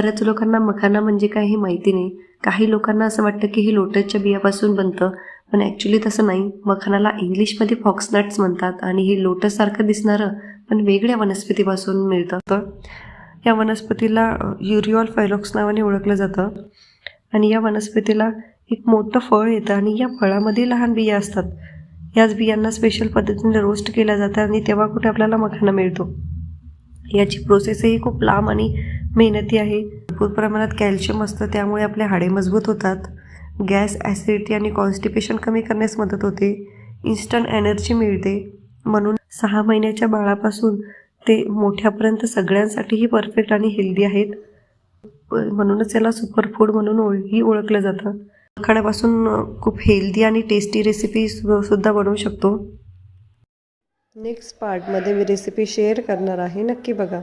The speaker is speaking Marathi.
बऱ्याच लोकांना मखाना म्हणजे काय हे माहिती नाही. काही लोकांना असं वाटतं की हे लोटसच्या बियापासून बनतं. पण ॲक्च्युली तसं नाही. मखानाला इंग्लिशमध्ये फॉक्सनट्स म्हणतात आणि हे लोटससारखं दिसणारं पण वेगळ्या वनस्पतीपासून मिळतं. तर या वनस्पतीला युरिऑल फायलॉक्स नावाने ओळखलं जातं. आणि या वनस्पतीला एक मोठं फळ येतं आणि या फळामध्ये लहान बिया असतात. याच बियांना स्पेशल पद्धतीने रोस्ट केल्या जातं आणि तेव्हा कुठे आपल्याला मखाना मिळतो. याची प्रोसेसही खूप लांब आणि मेहनती आहे. भरपूर प्रमाणात कॅल्शियम असतं त्यामुळे आपले हाडे मजबूत होतात. गॅस ॲसिडिटी आणि कॉन्स्टिपेशन कमी करण्यास मदत होते. इन्स्टंट एनर्जी मिळते. म्हणून सहा महिन्याच्या बाळापासून ते मोठ्यापर्यंत सगळ्यांसाठीही परफेक्ट आणि हेल्दी आहेत. प- म्हणूनच याला सुपरफूड म्हणून ओळ ही ओळखलं जातं. खाण्यापासून खूप हेल्दी आणि टेस्टी रेसिपी सुद्धा बनवू शकतो. नेक्स्ट पार्टमध्ये मी रेसिपी शेअर करणार आहे. नक्की बघा.